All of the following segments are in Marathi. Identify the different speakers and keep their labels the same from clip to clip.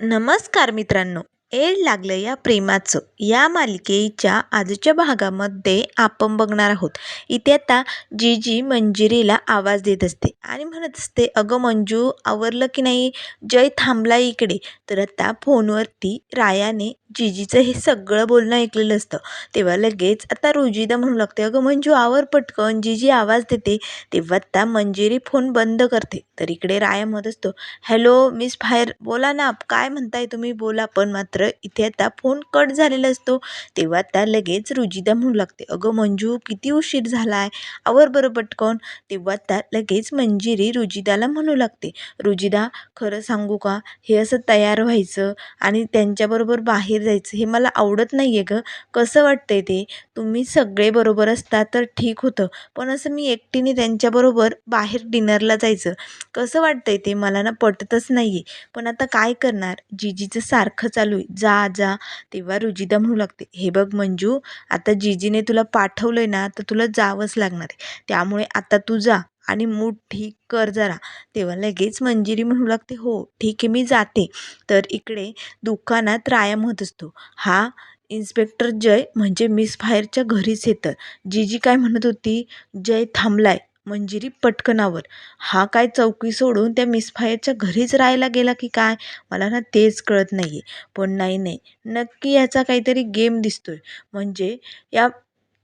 Speaker 1: नमस्कार मित्रांनो. एड लागलं या प्रेमाचं. या मालिकेच्या आजच्या भागामध्ये आपण बघणार आहोत. इथे आता जीजी मंजिरीला आवाज देत असते आणि म्हणत असते अगं मंजू आवरलं की नाही? जय थांबला इकडे. तर आता फोनवरती रायाने जीजीचं हे सगळं बोलणं ऐकलेलं असतं. तेव्हा लगेच आता रुजिदा म्हणू लागते अगं मंजू आवर पटकन. जीजी आवाज देते. तेव्हा आता मंजिरी फोन बंद करते. तर इकडे राया म्हणत असतो हॅलो मिस फायर बोला ना काय म्हणताय तुम्ही? बोला पण मात्र. मात्र इथे आता फोन कट झालेला असतो. तेव्हा त्या लगेच रुजिदा म्हणू लागते अगं मंजू किती उशीर झाला आहे आवर बरं पटकन. तेव्हा त्या लगेच मंजिरी रुजिदाला म्हणू लागते रुजिदा खरं सांगू का? हे असं तयार व्हायचं आणि त्यांच्याबरोबर बाहेर जायचं हे मला आवडत नाही आहे गं. कसं वाटतंय ते? तुम्ही सगळे बरोबर असता तर ठीक होतं पण असं मी एकटीने त्यांच्याबरोबर बाहेर डिनरला जायचं कसं वाटतंय ते मला ना पटतच नाही आहे पण आता काय करणार? जीजीचं सारखं चालू आहे. जा जा. तेव्हा रुजिदा म्हणू लागते. हे बघ मंजू आता जीजीने तुला पाठवलं आहे ना तर तुला जावंच लागणार आहे. त्यामुळे आता तू जा आणि मूड ठीक कर जरा. तेव्हा लगेच मंजिरी म्हणू लागते हो ठीक आहे मी जाते. तर इकडे दुकानात राया म्हणत असतो हा इन्स्पेक्टर जय म्हणजे मिस फायरच्या घरीच येतं जीजी काय म्हणत होती जय थांबलाय. मंजिरी पटकनावर. हा काय चौकी सोडून त्या मिसफायरच्या घरीच राहायला गेला की काय? मला ना तेच कळत नाही आहे पण नाही नाही. नक्की याचा काहीतरी गेम दिसतोय. म्हणजे या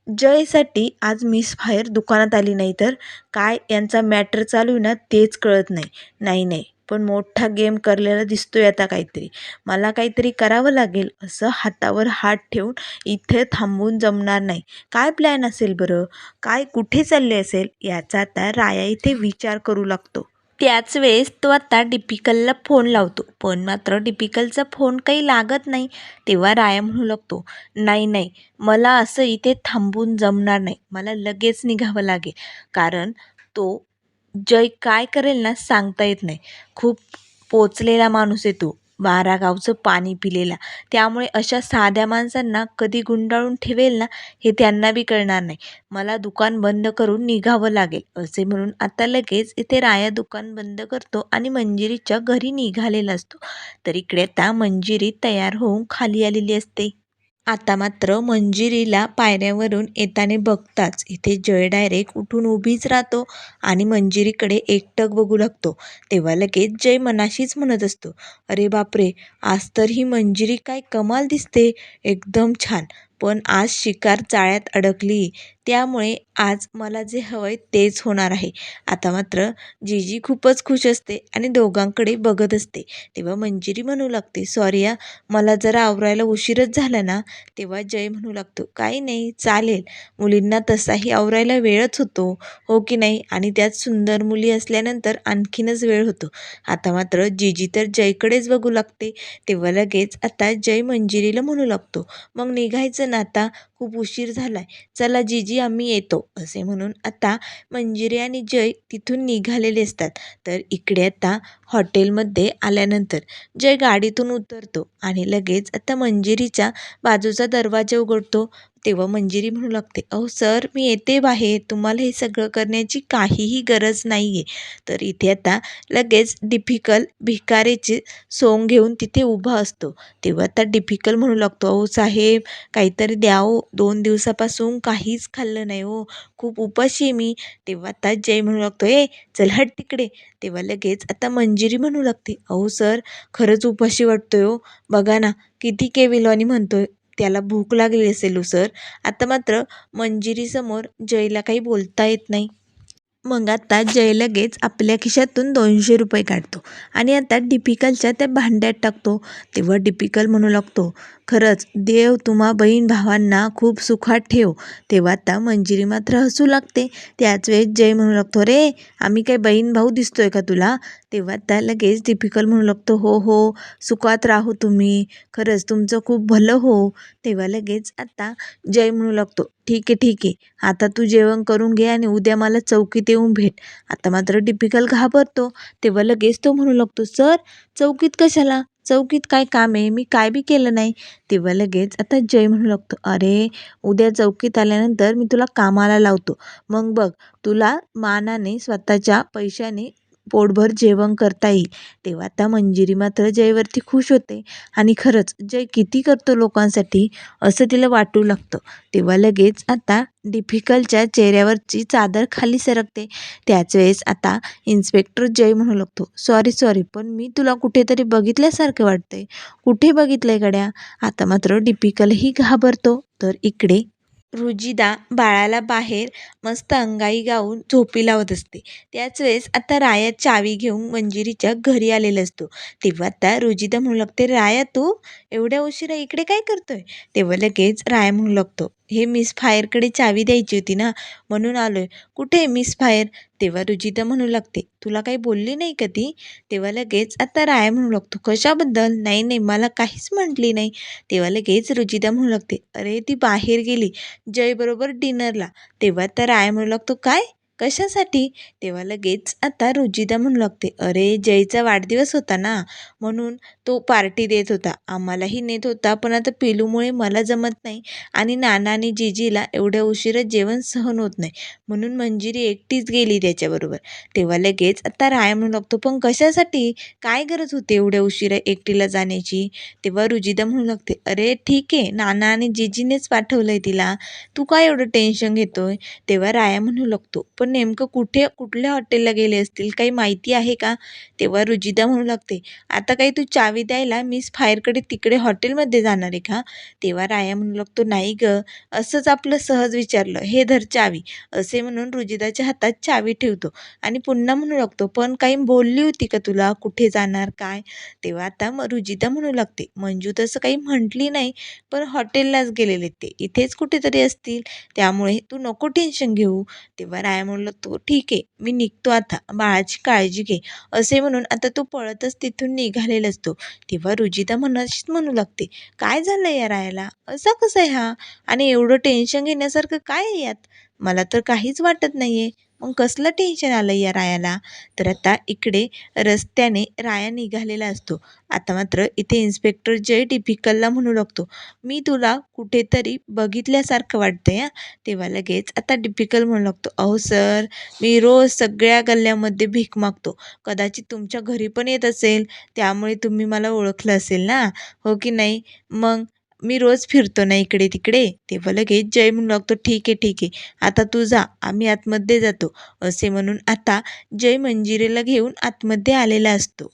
Speaker 1: जयसाठी आज मिस फायर दुकानात आली नाही तर? काय यांचा मॅटर चालू आहे ना तेच कळत नाही. नाही नाही. पण मोठा गेम करलेला दिसतोय आता काहीतरी. मला काहीतरी करावं लागेल असं हातावर हात ठेवून इथे थांबून जमणार नाही. काय प्लॅन असेल बरं? काय कुठे चालले असेल? याचा आता राया इथे विचार करू लागतो. त्याच वेळेस तो आता डिपिकलला फोन लावतो. पण मात्र डिपिकलचा फोन काही लागत नाही. तेव्हा राया म्हणू लागतो नाही नाही मला असं इथे थांबून जमणार नाही. मला लगेच निघावं लागेल. कारण तो जय काय करेल ना सांगता येत नाही. खूप पोचलेला माणूस आहे तो. बारा गावचं पाणी पिलेला. त्यामुळे अशा साध्या माणसांना कधी गुंडाळून ठेवेल ना हे त्यांना बी कळणार नाही. मला दुकान बंद करून निघावं लागेल असे म्हणून आता लगेच इथे राया दुकान बंद करतो आणि मंजिरीच्या घरी निघालेला असतो. तर इकडे आता मंजिरी तयार होऊन खाली आलेली असते. आता मात्र मंजिरीला पायऱ्यावरून येताना बघताच इथे जय डायरेक्ट उठून उभीच राहतो आणि मंजिरीकडे एकटक बघू लागतो. तेव्हा लगेच जय मनाशीच म्हणत असतो अरे बापरे आज तर ही मंजिरी काय कमाल दिसते एकदम छान. पण आज शिकार चाळ्यात अडकली. त्यामुळे आज मला जे हवं आहे तेच होणार आहे. आता मात्र जीजी खूपच खुश असते आणि दोघांकडे बघत असते. तेव्हा मंजिरी म्हणू लागते सॉरी या मला जरा आवरायला उशीरच झाला ना? तेव्हा जय म्हणू लागतो काही नाही चालेल. मुलींना तसाही आवरायला वेळच होतो हो की नाही? आणि त्यात सुंदर मुली असल्यानंतर आणखीनच वेळ होतो. आता मात्र जीजी तर जयकडेच बघू लागते. तेव्हा लगेच आता जय मंजिरीला म्हणू लागतो मग निघायचं ना आता? खूप उशीर झालाय. चला जीजी आम्ही येतो असे म्हणून आता मंजिरी आणि जय तिथून निघालेले असतात. तर इकडे आता हॉटेलमध्ये आल्यानंतर जय गाडीतून उतरतो आणि लगेच आता मंजिरीच्या बाजूचा दरवाजा उघडतो. तेव्हा मंजिरी म्हणू लागते अहो सर मी येते बाहेर. तुम्हाला हे सगळं करण्याची काहीही गरज नाही आहे तर इथे आता लगेच डिफिकल भिकारीचे सोंग घेऊन तिथे उभा असतो. तेव्हा आता डिफिकल म्हणू लागतो अहो साहेब काहीतरी द्या हो दोन दिवसापासून काहीच खाल्लं नाही हो. खूप उपाशी आहे मी. तेव्हा आता जय म्हणू लागतो ए चल हट तिकडे. तेव्हा लगेच आता मंजिरी म्हणू लागते अहो सर खरंच उपाशी वाटतोय हो. बघा ना किती केविलवाणी म्हणतोय. त्याला भूक लागली असेल उसर. आता मात्र मंजिरीसमोर जयला काही बोलता येत नाही. मग आता जय लगेच आपल्या खिशातून दोनशे रुपये काढतो आणि आता डिपिकलच्या त्या भांड्यात टाकतो. तेव्हा डिपिकल म्हणू लागतो खरंच देव तुम्हा बहीण भावांना खूप सुखात ठेव. तेव्हा आता मंजिरी मात्र हसू लागते. त्याच वेळेस जय म्हणू लागतो रे आम्ही काही बहीण भाऊ दिसतोय का तुला? तेव्हा त्या लगेच टिपिकल म्हणू लागतो हो हो सुखात राहू तुम्ही खरंच तुमचं खूप भलं हो. तेव्हा लगेच आता जय म्हणू लागतो ठीक आहे ठीक आहे आता तू जेवण करून घे आणि उद्या मला चौकीत येऊन भेट. आता मात्र टिपिकल घाबरतो तेव्हा लगेच तो म्हणू लागतो सर चौकीत कशाला? चौकीत काय काम आहे? मी काय बी केलं नाही. तेव्हा लगेच आता जय म्हणू लागतो अरे उद्या चौकीत आल्यानंतर मी तुला कामाला लावतो. मग बघ तुला मानाने स्वतःच्या पैशाने पोटभर जेवण करता येईल. तेव्हा आता मंजिरी मात्र जयवरती खुश होते. आणि खरंच जय किती करतो लोकांसाठी असं तिला वाटू लागतं. तेव्हा लगेच आता डिफिकल्टच्या चेहऱ्यावरची चादर खाली सरकते. त्याच वेळेस आता इन्स्पेक्टर जय म्हणू लागतो सॉरी सॉरी पण मी तुला कुठेतरी बघितल्यासारखं वाटतंय. कुठे बघितलंय गड्या? आता मात्र डिपिकलही घाबरतो. तर इकडे रुजिदा बाळाला बाहेर मस्त अंगाई गाऊन झोपी लावत असते. त्याच वेळेस आता राया चावी घेऊन मंजिरीच्या घरी आलेला असतो. तेव्हा आता रुजिदा म्हणू लागते राया तू एवढ्या उशिरा इकडे काय करतोय? तेव्हा लगेच राया म्हणू लागतो हे मिस फायरकडे चावी द्यायची होती ना म्हणून आलोय. कुठे मिस फायर तेव्हा रुजिता म्हणू लागते. तुला काही बोलली नाही का ती? तेव्हा लगेच आता राया म्हणू लागतो. कशाबद्दल? नाही नाही मला काहीच म्हटली नाही. तेव्हा लगेच रुजिता म्हणू लागते. अरे ती बाहेर गेली. जयबरोबर डिनरला तेव्हा तर राया म्हणू लागतो काय? कशासाठी? तेव्हा लगेच आता रुजिदा म्हणू लागते अरे जयचा वाढदिवस होता ना म्हणून तो पार्टी देत होता. आम्हालाही नेत होता पण आता पिलूमुळे मला जमत नाही आणि नाना आणि जिजीला एवढ्या उशिरा जेवण सहन होत नाही. म्हणून मंजिरी एकटीच गेली त्याच्याबरोबर. तेव्हा लगेच आता राया म्हणू लागतो पण कशासाठी? काय गरज होती एवढ्या उशिरा एकटीला जाण्याची? तेव्हा रुजिदा म्हणू लागते अरे ठीक आहे नाना आणि जिजीनेच आहे तिला. तू काय एवढं टेन्शन घेतोय? तेव्हा राया म्हणू लागतो पण नेमकं कुठे कुठल्या हॉटेलला गेले असतील? काही माहिती आहे का? तेव्हा रुजिदा म्हणू लागते आता काही तू चावी द्यायला मिस फायरकडे तिकडे हॉटेलमध्ये जाणार आहे का? तेव्हा राया म्हणू लागतो नाही ग असंच आपलं सहज विचारलं हे धर चावी. असे म्हणून रुजिदाच्या हातात चावी ठेवतो आणि पुन्हा म्हणू लागतो पण काही बोलली होती का तुला? कुठे जाणार? काय? तेव्हा आता रुजिदा म्हणू लागते मंजू तसं काही म्हटली नाही पण हॉटेललाच गेलेले ते इथेच कुठेतरी असतील त्यामुळे तू नको टेन्शन घेऊ. तेव्हा राया म्हणलं तो ठीक आहे मी निघतो आता बाळाची काळजी घे. असे म्हणून आता तो पळतच तिथून निघालेला असतो. तेव्हा रुजिता मनाशीच म्हणू लागते काय झालं या रायाला? असा कसा आहे हा? आणि एवढं टेन्शन घेण्यासारखं काय आहे यात? मला तर काहीच वाटत नाही आहे मग कसलं टेन्शन आलं या रायाला? तर आता इकडे रस्त्याने राया निघालेला असतो. आता मात्र इथे इन्स्पेक्टर जय डिफिकलला म्हणू लागतो. मी तुला कुठेतरी बघितल्यासारखं वाटतं या तेव्हा लगेच आता डिफिकल म्हणू लागतो. अहो सर मी रोज सगळ्या गल्ल्यामध्ये भीक मागतो. कदाचित तुमच्या घरी पण येत असेल. त्यामुळे तुम्ही मला ओळखलं असेल ना? हो की नाही? मग मी रोज फिरतो ना इकडे तिकडे. तेव्हा लगेच जय म्हणू लागतो ठीक आहे ठीक आहे. आता तू जा. आम्ही आतमध्ये जातो. असे म्हणून आता जय मंजिरेला घेऊन आतमध्ये आलेला असतो.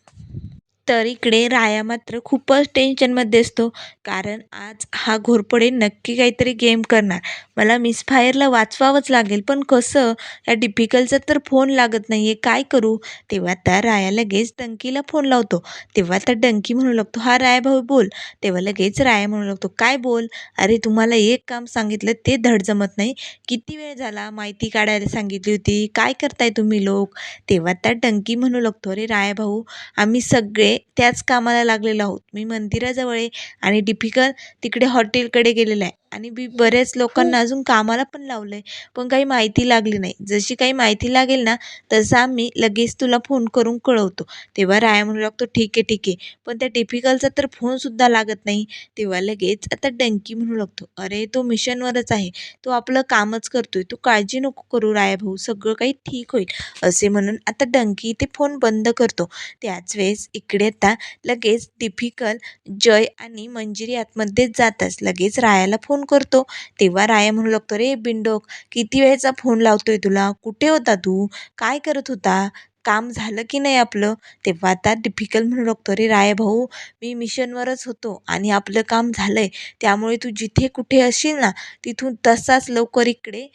Speaker 1: तर इकडे राया मात्र खूपच टेन्शनमध्ये असतो. कारण आज हा घोरपडे नक्की काहीतरी गेम करणार. मला मिसफायरला वाचवावंच लागेल. पण कसं? या डिफिकलचा तर फोन लागत नाही आहे काय करू? तेव्हा त्या राया लगेच डंकीला फोन लावतो. तेव्हा त्या डंकी म्हणू लागतो हा राया भाऊ बोल. तेव्हा लगेच राया म्हणू लागतो काय बोल? अरे तुम्हाला एक काम सांगितलं ते धड जमत नाही. किती वेळ झाला माहिती काढायला सांगितली होती? काय करताय तुम्ही लोक? तेव्हा त्या डंकी म्हणू लागतो अरे राया भाऊ आम्ही सगळे त्याच कामाला लागलेलो आहोत. मी मंदिराजवळ आहे आणि डिफिकल तिकडे हॉटेलकडे गेलेला आहे. आणि मी बऱ्याच लोकांना अजून कामाला पण लावलं आहे पण काही माहिती लागली नाही. जशी काही माहिती लागेल ना तसं आम्ही लगेच तुला फोन करून कळवतो. तेव्हा राया म्हणू लागतो ठीक आहे ठीक आहे. पण त्या डिफिकलचा तर फोनसुद्धा लागत नाही. तेव्हा लगेच आता डंकी म्हणू लागतो अरे तो मिशनवरच आहे. तो आपलं कामच करतोय. तू काळजी नको करू राया भाऊ. सगळं काही ठीक होईल. असे म्हणून आता डंकी ते फोन बंद करतो. त्याच वेळेस इकडे आता लगेच डिफिकल जय आणि मंजिरी आतमध्ये जाताच लगेच रायाला फोन फोन करतो. तेव्हा राया म्हणू लागतो रे बिंडोक किती वेळेचा फोन लावतो आहे तुला? कुठे होता तू? काय करत होता? काम झालं की नाही आपलं? तेव्हा आता डिफिकल्ट म्हणू लागतो रे राय भाऊ मी मिशनवरच होतो आणि आपलं काम झालं आहे त्यामुळे तू जिथे कुठे असशील ना तिथून तसाच लवकर इकडे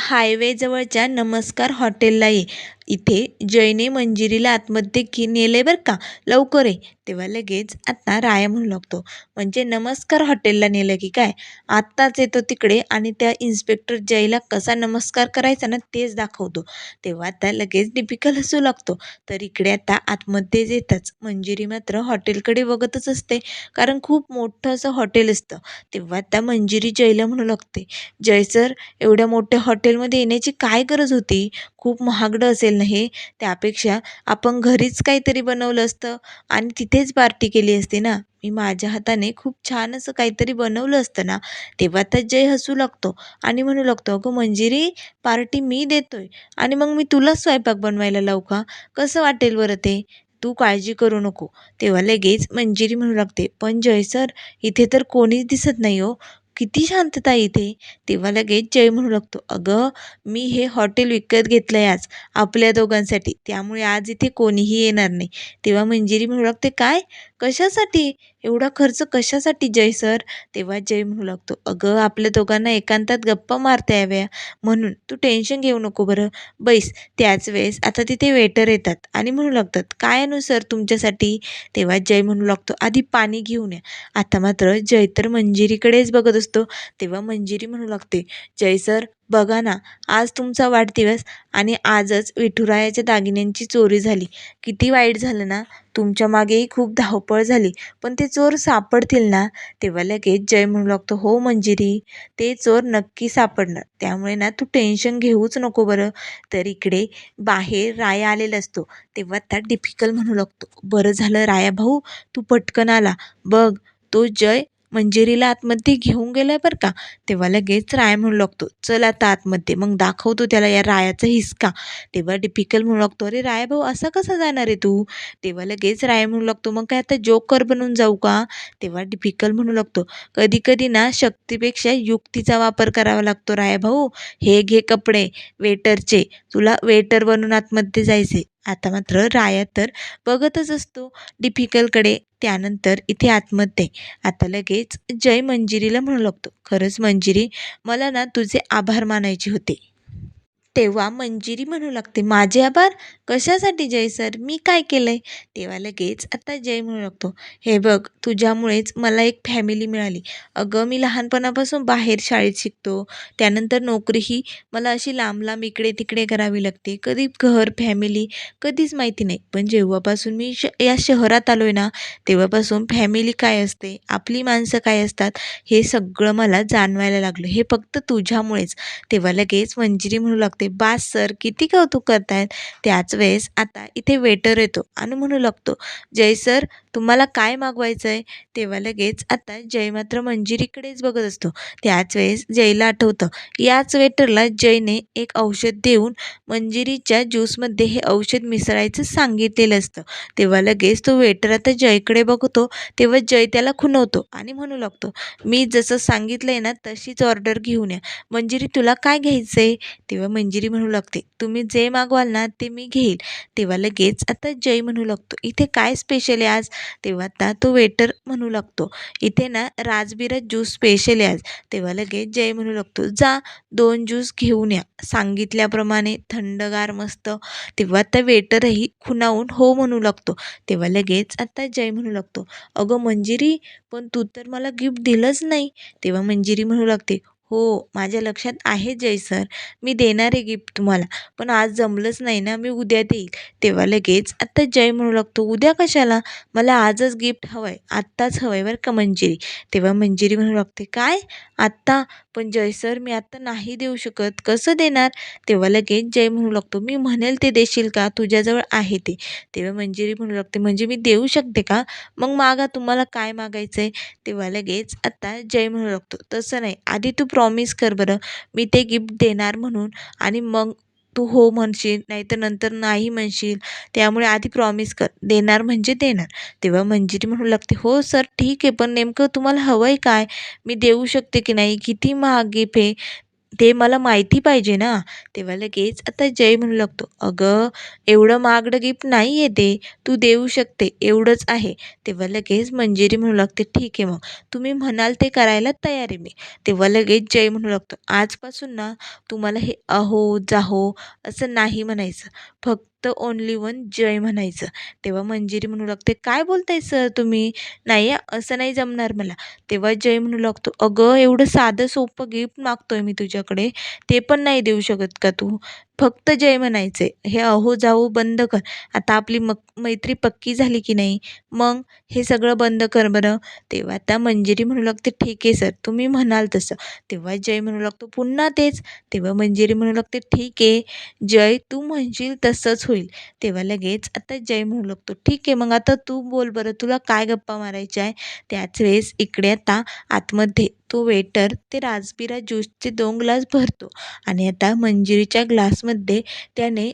Speaker 1: हायवेजवळच्या नमस्कार हॉटेलला ये. इथे जयने मंजिरीला आतमध्ये घे नेले बरं का? लवकर ये. तेव्हा लगेच आता राया म्हणू लागतो. म्हणजे नमस्कार हॉटेलला नेलं की काय? आत्ताच येतो तिकडे आणि त्या इन्स्पेक्टर जयला कसा नमस्कार करायचा ना तेच दाखवतो. तेव्हा आता लगेच डिफिकल हसू लागतो. तर इकडे आता आतमध्येच येताच. मंजिरी मात्र हॉटेलकडे बघतच असते. कारण खूप मोठं असं हॉटेल असतं. तेव्हा आता मंजिरी जयला म्हणू लागते. जय सर एवढ्या मोठ्या हॉटेलमध्ये येण्याची काय गरज होती? खूप महागडं असेल ना हे त्यापेक्षा आपण घरीच काहीतरी बनवलं असतं आणि तिथेच पार्टी केली असती ना. मी माझ्या हाताने खूप छान असं काहीतरी बनवलं असतं ना. तेव्हा तर जय हसू लागतो आणि म्हणू लागतो अगं मंजिरी पार्टी मी देतोय आणि मग मी तुलाच स्वयंपाक बनवायला लावू का? कसं वाटेल बरं ते? तू काळजी करू नको. तेव्हा लगेच मंजिरी म्हणू लागते पण जय सर इथे तर कोणीच दिसत नाही हो. किती शांतता इथे तेव्हा लगेच जय म्हणू लागतो अगं मी हे हॉटेल विकत घेतलं आहे आज आपल्या दोघांसाठी. त्यामुळे आज इथे कोणीही येणार नाही. तेव्हा मंजिरी म्हणू लागते काय? कशासाठी? एवढा खर्च कशासाठी जय सर? तेव्हा जय म्हणू लागतो अगं आपल्या दोघांना एकांतात गप्पा मारता याव्या. म्हणून तू टेन्शन घेऊ नको बरं. बैस त्याच वेळेस आता तिथे वेटर येतात आणि म्हणू लागतात काय आणू सर तुमच्यासाठी? तेव्हा जय म्हणू लागतो आधी पाणी घेऊन या. आता मात्र जय तर मंजिरीकडेच बघत असतो तेव्हा मंजिरी म्हणू लागते. जय सर बघा ना आज तुमचा वाढदिवस आणि आजच विठुरायाच्या दागिन्यांची चोरी झाली. किती वाईट झालं ना तुमच्या मागेही खूप धावपळ झाली. पण ते चोर सापडतील ना तेव्हा लगेच जय म्हणू लागतो हो मंजिरी ते चोर नक्की सापडणार. त्यामुळे ना तू टेन्शन घेऊच नको बरं. तर इकडे बाहेर राया आलेला असतो. तेव्हा त्या डिफिकल्ट म्हणू लागतो बरं झालं राया भाऊ तू पटकन आला. बघ तो जय मंजिरीला आतमध्ये घेऊन गेलाय बरं का? तेव्हा लगेच राय म्हणू लागतो चल आता आतमध्ये मग दाखवतो त्याला या रायाचा हिसका. तेव्हा डिफिकल्ट म्हणू लागतो अरे राय भाऊ असा कसा जाणार आहे तू? तेव्हा लगेच राय म्हणू लागतो मग काय आता जोकर बनून जाऊ का? तेव्हा डिफिकल्ट म्हणू लागतो कधी कधी ना शक्तीपेक्षा युक्तीचा वापर करावा लागतो राय भाऊ. हे घे कपडे वेटरचे तुला वेटर बनून आतमध्ये जायचे आता मात्र राया तर बघतच असतो. डिफिकल्टकडे त्यानंतर इथे आतमध्ये. आता लगेच जय मंजिरीला म्हणू लागतो. खरंच मंजिरी मला ना तुझे आभार मानायचे होते. तेव्हा मंजिरी म्हणू लागते. माझे आभार. कशासाठी जय सर? मी काय केलं आहे तेव्हा लगेच आता जय म्हणू लागतो. हे बघ तुझ्यामुळेच मला एक फॅमिली मिळाली. अगं मी लहानपणापासून बाहेर शाळेत शिकतो. त्यानंतर नोकरीही मला अशी लांब लांब इकडे तिकडे करावी लागते. कधी घर फॅमिली कधीच माहिती नाही. पण जेव्हापासून मी श या शहरात आलो आहे ना तेव्हापासून फॅमिली काय असते आपली माणसं काय असतात हे सगळं मला जाणवायला लागलं. हे फक्त तुझ्यामुळेच. तेव्हा लगेच मंजिरी म्हणू लागते. बास सर किती कौतुक करतायत? त्याच वेळेस आता इथे वेटर येतो आणि म्हणू लागतो जय सर तुम्हाला काय मागवायचं आहे तेव्हा लगेच आता जय मात्र मंजिरीकडेच बघत असतो. त्याच वेळेस जयला आठवतं. याच वेटरला जयने एक औषध देऊन मंजिरीच्या ज्यूसमध्ये हे औषध मिसळायचं सांगितलेलं असतं. तेव्हा लगेच तो वेटर आता जयकडे बघतो. तेव्हा जय त्याला खुनवतो आणि म्हणू लागतो मी जसं सांगितलंय ना तशीच ऑर्डर घेऊन या. मंजिरी तुला काय घ्यायचं आहे तेव्हा मंजिरी म्हणू लागते तुम्ही जे मागवाल ना ते मी घेईल. तेव्हा लगेच आता जय म्हणू लागतो इथे काय स्पेशल आहे आज? तेव्हा आता तो वेटर म्हणू लागतो. इथे ना राजबिरा ज्यूस स्पेशल आहे आज. तेव्हा लगेच जय म्हणू लागतो जा दोन ज्यूस घेऊन या. सांगितल्याप्रमाणे थंडगार मस्त. तेव्हा आता वेटरही खुणावून हो म्हणू लागतो. तेव्हा लगेच आता जय म्हणू लागतो अगं मंजिरी पण तू तर मला गिफ्ट दिलंच नाही. तेव्हा मंजिरी म्हणू लागते हो माझ्या लक्षात आहे जय सर मी देणार आहे गिफ्ट तुम्हाला. पण आज जमलंच नाही ना मी उद्या देईल. तेव्हा लगेच आत्ता जय म्हणू लागतो उद्या कशाला? मला आजच गिफ्ट हवं आहे आत्ताच हवं आहे बरं का मंजिरी. तेव्हा मंजिरी म्हणू लागते काय? आत्ता? पण जय सर मी आत्ता नाही देऊ शकत. कसं देणार? तेव्हा लगेच जय म्हणू लागतो. मी म्हणेल ते देशील का? तुझ्याजवळ आहे ते. तेव्हा मंजिरी म्हणू लागते म्हणजे मी देऊ शकते का? मग मागा तुम्हाला काय मागायचं आहे तेव्हा लगेच आत्ता जय म्हणू लागतो तसं नाही. आधी तू प्रॉमिस कर बरं. मी ते गिफ्ट देणार म्हणून आणि मग तू हो म्हणशील नाहीतर नंतर नाही म्हणशील. त्यामुळे आधी प्रॉमिस कर देणार म्हणजे देणार. तेव्हा मंजिरी म्हणू लागते हो सर ठीक आहे पण नेमकं तुम्हाला हवं आहे काय? मी देऊ शकते की नाही? किती महाग गिफ्ट आहे ते मला माहिती पाहिजे ना. तेव्हा लगेच आता जय म्हणू लागतो. अगं एवढं महागडं गिफ्ट नाही आहे ते. तू देऊ शकते. एवढंच आहे. तेव्हा लगेच मंजिरी म्हणू लागते ठीक आहे मग. तुम्ही म्हणाल ते करायला तयार आहे मी. तेव्हा लगेच जय म्हणू लागतो आजपासून ना तुम्हाला हे अहो जाहो असं नाही म्हणायचं. फक्त ओनली वन जय म्हणायचं. तेव्हा मंजिरी म्हणू लागते काय बोलताय सर तुम्ही? नाही असं नाही जमणार मला. तेव्हा जय म्हणू लागतो अगं एवढं साधं सोपं गिफ्ट मागतोय मी तुझ्याकडे ते पण नाही देऊ शकत का तू? फक्त जय म्हणायचे. हे अहो जाऊ बंद कर. आता आपली मक मैत्री पक्की झाली की नाही? मग हे सगळं बंद कर बरं. तेव्हा त्या मंजिरी म्हणू लागते ठीक आहे सर तुम्ही म्हणाल तसं. तेव्हा जय म्हणू लागतो पुन्हा तेच. तेव्हा मंजिरी म्हणू लागते ठीक आहे. जय तू म्हणशील तसंच होईल. होईल तेव्हा लगेच आता जय म्हणू लागतो ठीक आहे मग आता तू बोल बरं. तुला काय गप्पा मारायच्या आहे? त्याच वेळेस इकडे आता आतमध्ये तो वेटर ते राजबिरा ज्यूसचे दोन ग्लास भरतो. आणि आता मंजिरीच्या ग्लासमध्ये त्याने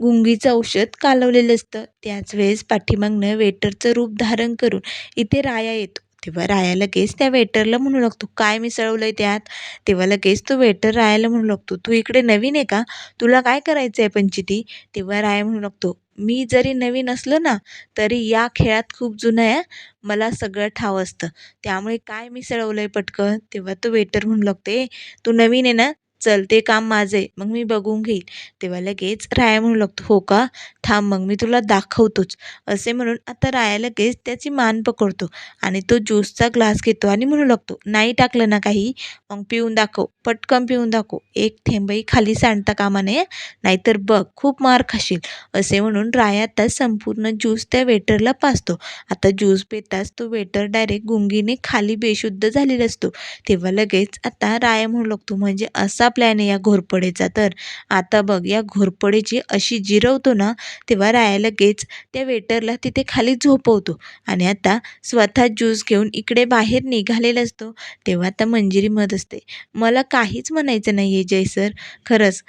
Speaker 1: गुंगीचं औषध कालवलेलं असतं. त्याच वेळेस पाठीमागनं वेटरचं रूप धारण करून इथे राया येतो. तेव्हा राया लगेच त्या वेटरला म्हणू लागतो काय मिसळवलं आहे त्यात? तेव्हा लगेच तो वेटर रायाला म्हणू लागतो तू इकडे नवीन आहे का? तुला काय करायचं आहे पंचिती? तेव्हा राया म्हणू लागतो मी जरी नवीन असलो ना तरी या खेळात खूप जुनं आहे मला सगळं ठाव असतं. त्यामुळे काय मिसळवलं आहे पटकन तेव्हा तो वेटर म्हणू लागतो ए तू नवीन आहे ना चल ते काम माझं आहे मग मी बघून घेईल. तेव्हा लगेच राया म्हणू लागतो हो का? थांब मग मी तुला दाखवतोच. असे म्हणून आता राया लगेच त्याची मान पकडतो आणि तो ज्यूसचा ग्लास घेतो आणि म्हणू लागतो नाही टाकलं ना काही मग पिऊन दाखव पटकन पिऊन दाखव. एक थेंबही खाली सांडता कामा नये नाहीतर बघ खूप मार खाशील. असे म्हणून राया आता संपूर्ण ज्यूस त्या वेटरला पाजतो. आता ज्यूस पिताच तो वेटर डायरेक्ट गुंगीने खाली बेशुद्ध झालेला असतो. तेव्हा लगेच आता राया म्हणू लागतो म्हणजे असा प्लॅन आहे या घोरपडेचा. तर आता बघ या घोरपडेची अशी जिरवतो ना तेव्हा राया लगेच त्या वेटरला तिथे खाली झोपवतो. आणि आता स्वतः ज्यूस घेऊन इकडे बाहेर निघालेला असतो. तेव्हा आता मंजिरी मत असते. मला काहीच म्हणायचं नाही आहे जय सर. खरंच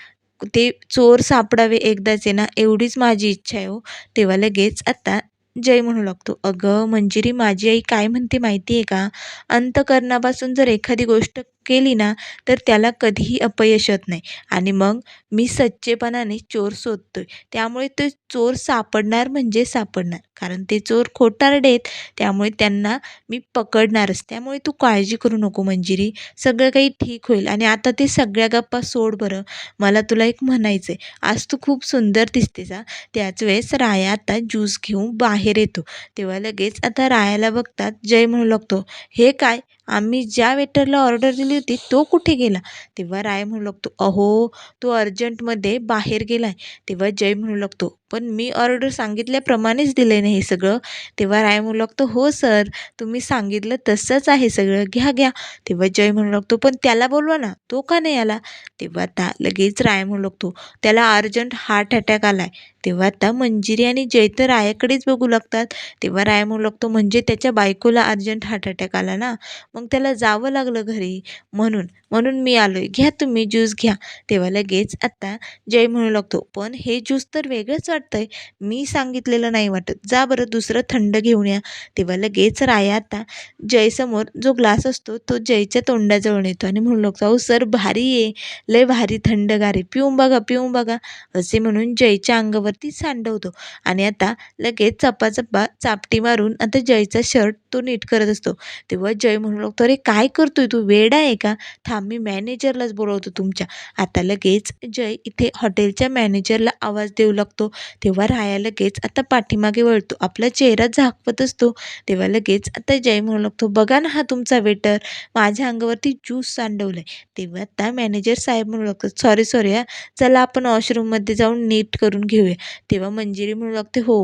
Speaker 1: ते चोर सापडावे एकदाच आहे ना एवढीच माझी इच्छा आहे हो. तेव्हा लगेच आता जय म्हणू लागतो. अगं मंजिरी माझी आई काय म्हणते माहिती आहे का? अंतकरणापासून जर एखादी गोष्ट केली ना तर त्याला कधीही अपयश येत नाही. आणि मग मी सच्चेपणाने चोर शोधतोय. त्यामुळे ते चोर सापडणार म्हणजे सापडणार. कारण ते चोर खोटारडे आहेत त्यामुळे त्यांना मी पकडणारच. त्यामुळे तू काळजी करू नको मंजिरी. सगळं काही ठीक होईल. आणि आता ते सगळ्या गप्पा सोड बरं. मला तुला एक म्हणायचं आहे आज तू खूप सुंदर दिसतेस हा. त्याच वेळेस राया आता ज्यूस घेऊन बाहेर येतो. तेव्हा लगेच आता रायाला बघतात जय म्हणू लागतो. हे काय? आम्ही ज्या वेटरला ऑर्डर दिली होती तो कुठे गेला? तेव्हा राय म्हणू लागतो अहो तो अर्जंटमध्ये बाहेर गेला आहे तेव्हा जय म्हणू लागतो पण मी ऑर्डर सांगितल्याप्रमाणेच दिले नाही हे सगळं. तेव्हा राय म्हणू लागतो हो सर तुम्ही सांगितलं तसंच आहे सगळं. घ्या घ्या. तेव्हा जय म्हणू लागतो पण त्याला बोलवा ना तो का नाही आला? तेव्हा आता लगेच राय म्हणू लागतो त्याला अर्जंट हार्ट अटॅक आला आहे तेव्हा आता मंजिरी आणि जय तर रायाकडेच बघू लागतात. तेव्हा राय म्हणू लागतो म्हणजे त्याच्या बायकोला अर्जंट हार्ट अटॅक आला ना? मग त्याला जावं लागलं घरी. म्हणून म्हणून मी आलो आहे घ्या तुम्ही ज्यूस घ्या. तेव्हा लगेच आत्ता जय म्हणू लागतो. पण हे ज्यूस तर वेगळंच वाटतं आहे मी सांगितलेलं नाही वाटत. जा बरं दुसरं थंड घेऊन या. तेव्हा लगेच राया आता जयसमोर जो ग्लास असतो तो जयच्या तोंडाजवळ येतो आणि म्हणू लागतो अहो सर भारी आहे. लय भारी थंडगार आहे. पिऊन बघा पिऊन बघा. असे म्हणून जयच्या अंगावरती सांडवतो. आणि आता लगेच चप्पा चापटी मारून आता जयचा शर्ट तो नीट करत असतो. तेव्हा जय म्हणू लागतो अरे काय करतोय तू? वेडा आहे का? थांब. मी मॅनेजरलाच बोलवतो तुमच्या. आता लगेच जय इथे हॉटेलच्या मॅनेजरला आवाज देऊ लागतो. तेव्हा राया लगेच आता पाठीमागे वळतो. आपला चेहरा झाकवत असतो. तेव्हा लगेच आता जय म्हणू लागतो बघा ना हा तुमचा वेटर माझ्या अंगावरती ज्यूस सांडवलं आहे तेव्हा आता मॅनेजर साहेब म्हणू लागतो सॉरी सॉरी हा. चला आपण वॉशरूममध्ये जाऊन नीट करून घेऊया. तेव्हा मंजिरी म्हणू लागते हो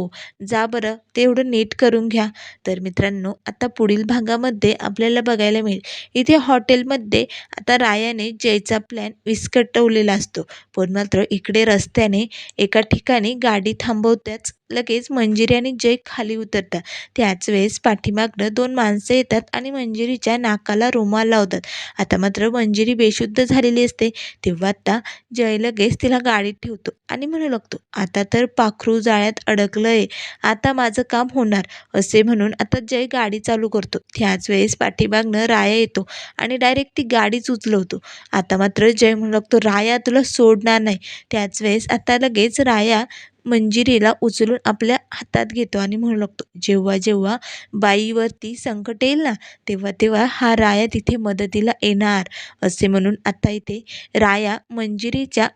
Speaker 1: जा बरं. तेवढं नीट करून घ्या. तर मित्रांनो आता पुढील भागामध्ये आपल्याला बघायला मिळेल. इथे हॉटेलमध्ये आता रायाने जयचा प्लॅन विस्कटवलेला असतो. पण मात्र इकडे रस्त्याने एका ठिकाणी गाडी थांबवत्याच लगेच मंजिरी आणि जय खाली उतरतात. त्याच वेळेस पाठीमागनं दोन माणसं येतात आणि मंजिरीच्या नाकाला रुमाल लावतात. आता मात्र मंजिरी बेशुद्ध झालेली असते. तेव्हा आता जय लगेच तिला गाडीत ठेवतो आणि म्हणू लागतो आता तर पाखरू जाळ्यात अडकलं आहे आता माझं काम होणार असे म्हणून आता जय गाडी चालू करतो. त्याच वेळेस पाठीमागनं राया येतो आणि डायरेक्ट ती गाडीच उचलवतो. आता मात्र जय म्हणू लागतो राया तुला सोडणार नाही. त्याच वेळेस आता लगेच राया मंजिरीला उचलून आपल्या हातात घेतो आणि म्हणू लागतो जेव्हा जेव्हा बाईवरती संकट येईल ना तेव्हा तेव्हा हा राया तिथे मदतीला येणार असे म्हणून आता इथे राया मंजिरीच्या